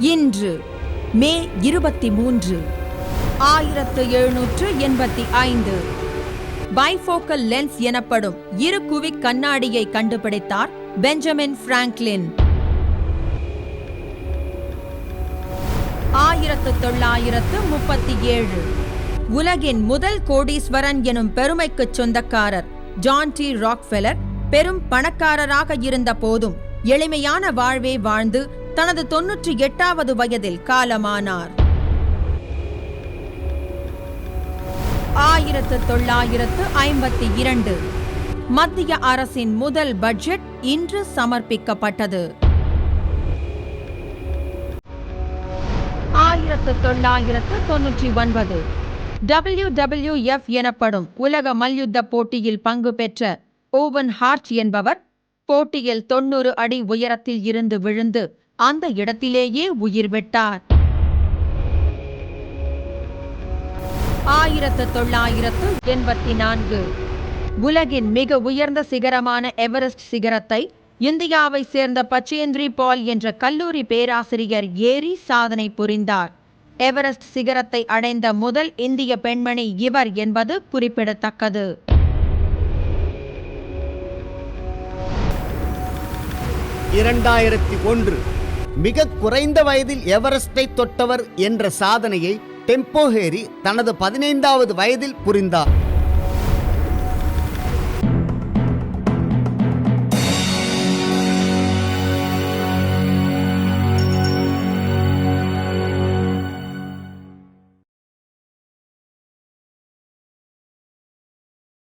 இன்று மே இருபத்தி மூன்று ஆயிரத்து எழுநூற்று எண்பத்தி ஐந்து. பைஃபோக்கல் லென்ஸ் எனப்படும் இரு குவிக் கண்ணாடியை கண்டுபிடித்தார் பெஞ்சமின் பிராங்க்லின் ஆயிரத்து தொள்ளாயிரத்து முப்பத்தி ஏழு. உலகின் முதல் கோடீஸ்வரன் எனும் பெருமைக்குச் சொந்தக்காரர் ஜான் டி ராக்ஃபெலர் பெரும் பணக்காரராக இருந்த போதும் எளிமையான வாழ்வே வாழ்ந்து தனது தொன்னூற்றி எட்டாவது வயதில் காலமானார். ஆயிரத்து தொள்ளாயிரத்து ஐம்பத்தி இரண்டு. மத்திய அரசின் முதல் பட்ஜெட் இன்று சமர்ப்பிக்கப்பட்டது. ஆயிரத்து தொள்ளாயிரத்து தொன்னூற்றி ஒன்பது. டபிள்யூ டபுள்யூ எஃப் எனப்படும் உலக மல்யுத்த போட்டியில் பங்கு பெற்ற ஓவன் ஹார்ட் என்பவர் போட்டியில் தொண்ணூறு அடி உயரத்தில் இருந்து விழுந்து அந்த இடத்திலேயே உயிர் விட்டார். ஆயிரத்து தொள்ளாயிரத்து எண்பத்தி நான்கு. உலகின் மிக உயர்ந்த சிகரமான எவரெஸ்ட் சிகரத்தை இந்தியாவை சேர்ந்த பச்சேந்திரி பால் என்ற கல்லூரி பேராசிரியர் ஏரி சாதனை புரிந்தார். எவரெஸ்ட் சிகரத்தை அடைந்த முதல் இந்திய பெண்மணி இவர் என்பது குறிப்பிடத்தக்கது. இரண்டாயிரத்தி ஒன்று. மிக குறைந்த வயதில் எவரெஸ்டை தொட்டவர் என்ற சாதனையை டெம்போஹேரி தனது பதினைந்தாவது வயதில் புரிந்தார்.